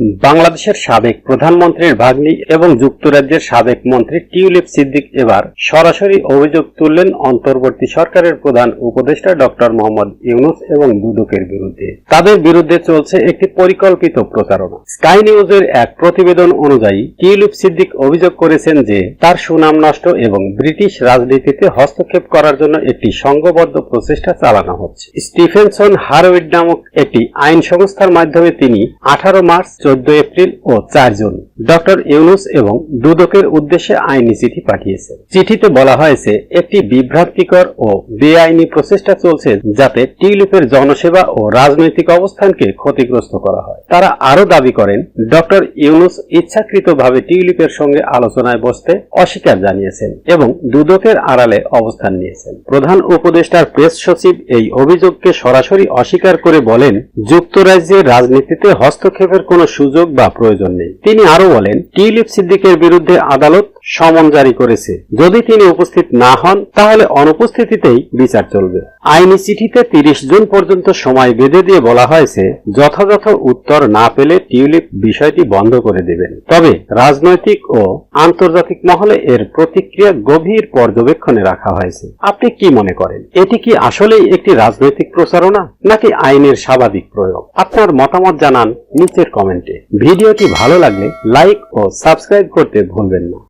বাংলাদেশের সাবেক প্রধানমন্ত্রীর ভাগ্নি এবং যুক্তরাজ্যের সাবেক মন্ত্রী টিউলিপ সিদ্দিক এবার সরাসরি অভিযোগ তুললেন অন্তর্বর্তী সরকারের প্রধান উপদেষ্টা ডক্টর মোহাম্মদ ইউনুস এবং দুদকের বিরুদ্ধে। তাদের বিরুদ্ধে চলছে একটি পরিকল্পিত প্রচারণা। স্কাই নিউজের এক প্রতিবেদন অনুযায়ী টিউলিপ সিদ্দিক অভিযোগ করেছেন যে, তার সুনাম নষ্ট এবং ব্রিটিশ রাজনীতিতে হস্তক্ষেপ করার জন্য একটি সংঘবদ্ধ প্রচেষ্টা চালানো হচ্ছে। স্টিফেনসন হারওয়েড নামক একটি আইন সংস্থার মাধ্যমে তিনি আঠারো মার্চ চোদ্দ এপ্রিল ও চার জুন। ডক্টর ইউনুস এবং দুদকের উদ্দেশ্যে আইনি চিঠি পাঠিয়েছে। চিঠিতে বলা হয়েছে, একটি বিভ্রান্তিকর ও বেআইনি প্রচেষ্টা চলছে যাতে টিউলিপের জনসেবা ও রাজনৈতিক অবস্থানকে ক্ষতিগ্রস্ত করা হয়। তারা আরও দাবি করেন, ডক্টর ইউনুস ইচ্ছাকৃতভাবে টিউলিপের সঙ্গে আলোচনায় বসতে অস্বীকার জানিয়েছেন এবং দুদকের আড়ালে অবস্থান নিয়েছেন। প্রধান উপদেষ্টার প্রেস সচিব এই অভিযোগকে সরাসরি অস্বীকার করে বলেন, যুক্তরাজ্যের রাজনীতিতে হস্তক্ষেপের কোনো সুযোগ বা প্রয়োজন নেই। তিনি আরও বলেন টিউলিপ সিদ্দিকের বিরুদ্ধে আদালত সমন জারি করেছে। যদি তিনি উপস্থিত না হন, তাহলে অনুপস্থিতিতেই বিচার চলবে। আইনি চিঠিতে তিরিশ জুন পর্যন্ত সময় বেঁধে দিয়ে বলা হয়েছে, যথাযথ উত্তর না পেলে টিউলিপ বিষয়টি বন্ধ করে দেবেন। তবে রাজনৈতিক ও আন্তর্জাতিক মহলে এর প্রতিক্রিয়া গভীর পর্যবেক্ষণে রাখা হয়েছে। আপনি কি মনে করেন, এটি কি আসলেই একটি রাজনৈতিক প্রচারণা, নাকি আইনের স্বাভাবিক প্রয়োগ? আপনার মতামত জানান নিচের কমেন্টে। ভিডিওটি ভালো লাগলে লাইক ও সাবস্ক্রাইব করতে ভুলবেন না।